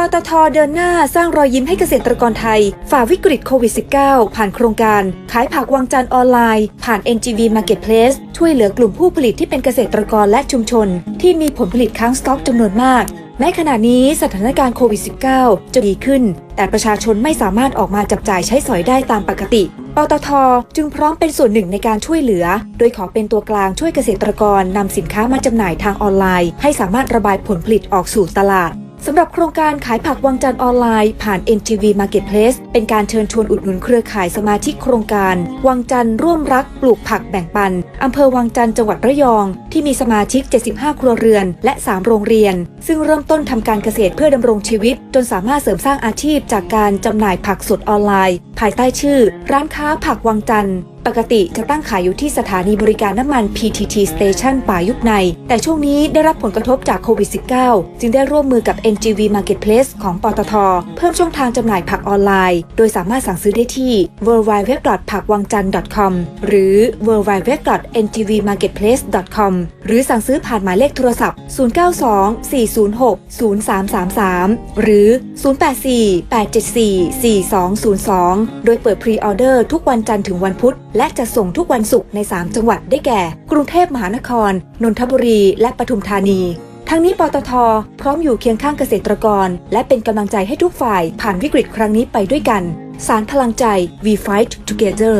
ปตทเดินหน้าสร้างรอยยิ้มให้เกษตรกรไทย ฝ่าวิกฤตโควิด -19 ผ่านโครงการ ขายผักวังจันทร์ออนไลน์ ผ่าน NGV Marketplace ช่วยเหลือกลุ่มผู้ผลิตที่เป็นเกษตรกรและชุมชน ที่มีผลผลิตค้างสต็อกจำนวนมาก แม้ขณะนี้สถานการณ์โควิด -19 จะดีขึ้น แต่ประชาชนไม่สามารถออกมาจับจ่ายใช้สอยได้ตามปกติปตทจึงพร้อมเป็นส่วนหนึ่งในการช่วยเหลือ โดยขอเป็นตัวกลางช่วยเกษตรกรนำสินค้ามาจำหน่ายทางออนไลน์ ให้สามารถระบายผลผลิตออกสู่ตลาด สำหรับโครงการขายผักวังจันทร์ออนไลน์ผ่าน NGV Marketplace เป็นการเชิญชวนอุดหนุนเครือข่ายสมาชิกโครงการ วังจันทร์ร่วมรักปลูกผักแบ่งปันอำเภอวังจันทร์จังหวัดระยอง ที่มีสมาชิก 75 ครัวเรือน และ 3 โรงเรียน ซึ่งเริ่มต้นทำการเกษตรเพื่อดำรงชีวิต จนสามารถเสริมสร้างอาชีพจากการจำหน่ายผักสดออนไลน์ ภายใต้ชื่อ ร้านค้าผักวังจันทร์ กติจะตั้งขายอยู่ที่สถานีบริการน้ำมัน PTT Station ป่ายุบใน แต่ช่วงนี้ได้รับผลกระทบจากโควิด -19 จึงได้ร่วมมือกับ NGV Marketplace ของปตท เพิ่มช่องทางจำหน่ายผักออนไลน์ โดยสามารถสั่งซื้อได้ที่ www. ผักวังจันทร์ .com หรือ www.ngvmarketplace.com หรือสั่งซื้อผ่านหมายเลขโทรศัพท์ 092-406-0333 หรือ 084-874-4202 โดยเปิดพรีออเดอร์ทุกวันจันทร์ถึงวันพุธและจะส่งทุกวันศุกร์ใน 3 จังหวัดได้แก่ กรุงเทพมหานคร นนทบุรี และปทุมธานีทั้งนี้ปตท พร้อมอยู่เคียงข้างเกษตรกร และเป็นกำลังใจให้ทุกฝ่ายผ่านวิกฤตครั้งนี้ไปด้วยกัน สารพลังใจ We Fight Together